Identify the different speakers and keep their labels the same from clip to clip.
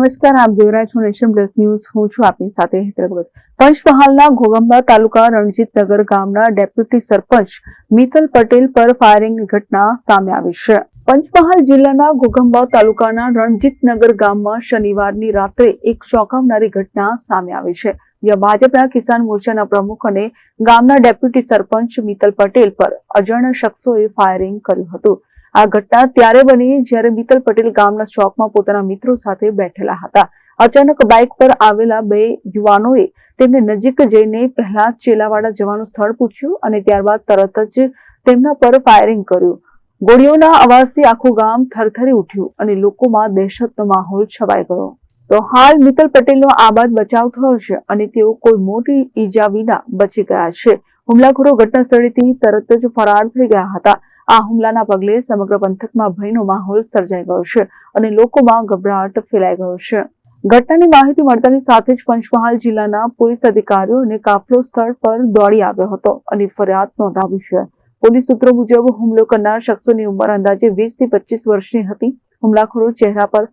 Speaker 1: નમસ્કાર, આપ જોઈ રહ્યા છો નેશન પ્લસ ન્યૂઝ. હું છું આપની સાથે ભગત પંચમહાલના ઘોગંબા તાલુકા રણજીતનગર ગામના ડેપ્યુટી સરપંચ મિત્તલ પટેલ પર ફાયરિંગની ઘટના સામે આવી છે. પંચમહાલ જિલ્લાના ઘોગંબા તાલુકાના રણજીતનગર ગામમાં શનિવારની રાત્રે એક ચોંકાવનારી ઘટના સામે આવી છે. જ્યાં ભાજપના કિસાન મોરચાના પ્રમુખ અને ગામના ડેપ્યુટી સરપંચ મિત્તલ પટેલ પર અજાણ્યા શખ્સોએ ફાયરિંગ કર્યું હતું. આ ઘટના ત્યારે બની જ્યારે મિત્તલ પટેલ ગામના ચોકમાં પોતાના મિત્રો સાથે બેઠેલા હતા. અચાનક બાઇક પર આવેલા બે યુવાનોએ તેમને નજીક જઈને પહેલા ચેલાવાડા જવાનું સ્થળ પૂછ્યું અને ત્યારબાદ તરત જ તેમના પર ફાયરિંગ કર્યું. ગોળીઓના અવાજથી આખું ગામ થરથરી ઉઠ્યું અને લોકોમાં દહેશતનો માહોલ છવાઈ ગયો. તો હાલ મિત્તલ પટેલનો આબાદ બચાવ થયો છે અને તેઓ કોઈ મોટી ઈજા વિના બચી ગયા છે. હુમલાખોરો ઘટના સ્થળેથી તરત જ ફરાર થઈ ગયા હતા. આ હુમલાના પગલે સમગ્ર પંથકમાં ભયનો માહોલ સર્જાઈ ગયો છે અને લોકોમાં ગભરાટ ફેલાઈ ગયો છે. ઘટનાની માહિતી મળતાની સાથે જ પંચમહાલ જિલ્લાના પોલીસ અધિકારીઓ અને કાફલો સ્થળ પર દોડી આવ્યો હતો અને ફરિયાદ નોંધાવી છે. પોલીસ સૂત્રો મુજબ હુમલો કરનાર શખ્સોની ઉંમર અંદાજે વીસથી પચીસ વર્ષની હતી. હુમલાખોરો ચહેરા પર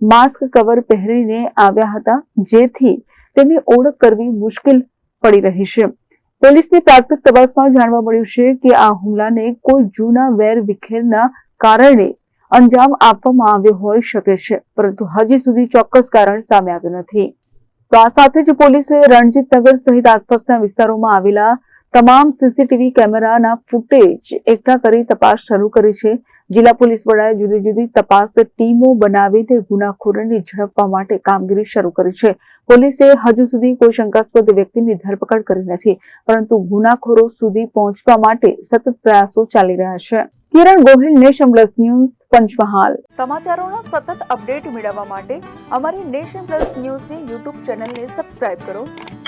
Speaker 1: માસ્ક કવર પહેરીને આવ્યા હતા, જેથી તેમની ઓળખ કરવી મુશ્કેલ પડી રહી છે. પોલીસની પ્રાથમિક તપાસમાં જાણવા મળ્યું છે કે આ હુમલાને કોઈ જૂના વેર વિખેરના કારણે અંજામ આપવામાં આવ્યો હોઈ શકે છે, પરંતુ હજી સુધી ચોક્કસ કારણ સામે આવ્યું નથી. તો આ સાથે જ પોલીસે રણજીતનગર સહિત આસપાસના વિસ્તારોમાં આવેલા તમામ સીસીટીવી કેમેરાના ફૂટેજ એકઠા કરી તપાસ શરૂ કરી છે. જિલ્લા પોલીસ વડાએ જુદી જુદી તપાસ ટીમો બનાવીને ગુનાખોરોને ઝડપવા માટે કામગીરી શરૂ કરી છે. પોલીસે હજુ સુધી કોઈ શંકાસ્પદ વ્યક્તિની ધરપકડ કરી નથી, પરંતુ ગુનાખોરો સુધી પહોંચવા માટે સતત પ્રયાસો ચાલી રહ્યા છે. Kiran Gohil nation plus news, Panchmahal. સમાચારોના સતત અપડેટ મેળવવા માટે અમારી નેશન પ્લસ ન્યૂઝની યુટ્યુબ ચેનલને સબસ્ક્રાઇબ કરો.